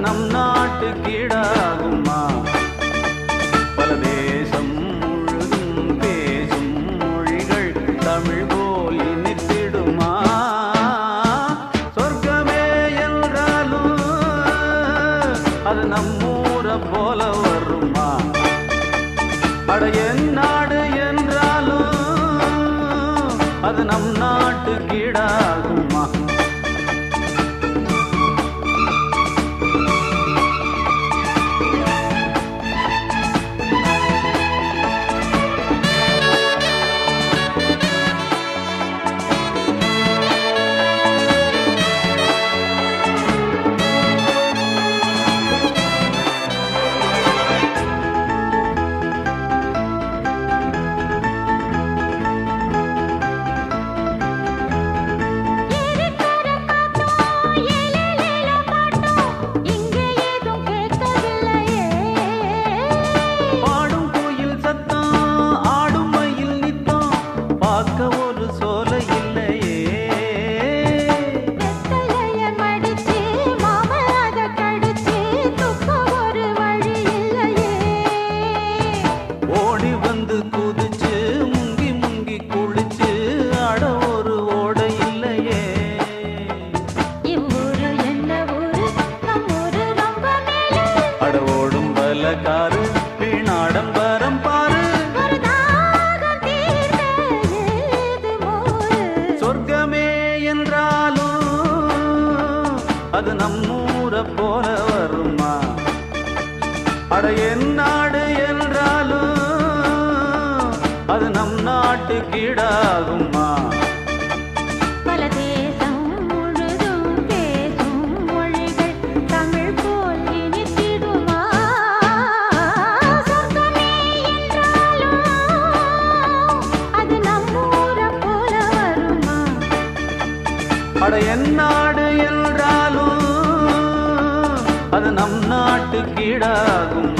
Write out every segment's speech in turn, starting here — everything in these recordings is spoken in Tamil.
நம் நாட்டு கீடாகுமா பல தேசம் முழுதும் பேசும் மொழிகள் தமிழ் போல் இனித்திடுமா. சொர்க்கமே என்றாலும் அது நம்ம வீரக்காரு வீணாடம்பரம் பாரு. சொர்க்கமே என்றாலும் அது நம்மூர போல வருமா அட என் நாடு என்றாலும் அது நம் நாட்டு கீடாகுமா? அட என் நாடு என்றாலும் அது நம் நாட்டுக்கிடாகும்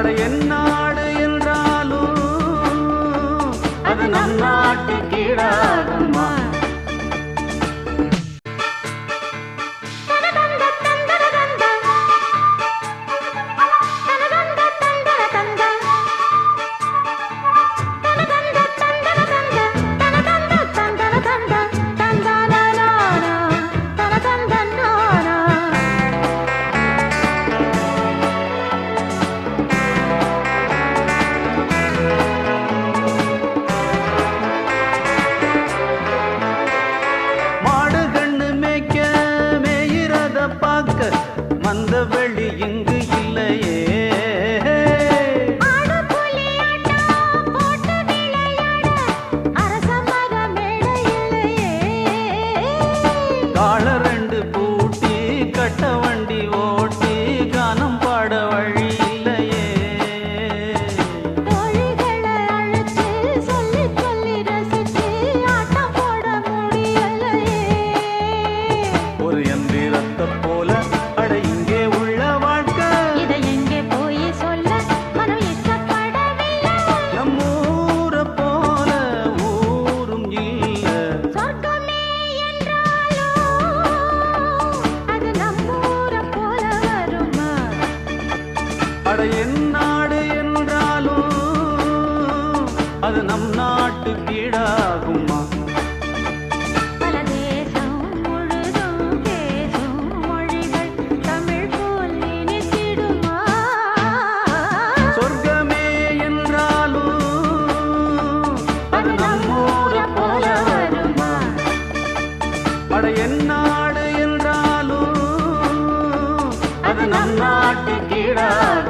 அட என் நாடு என்றாலும் அது நம் நாட்டுக்கீடாக அது நம் நாட்டு கீழாகுமா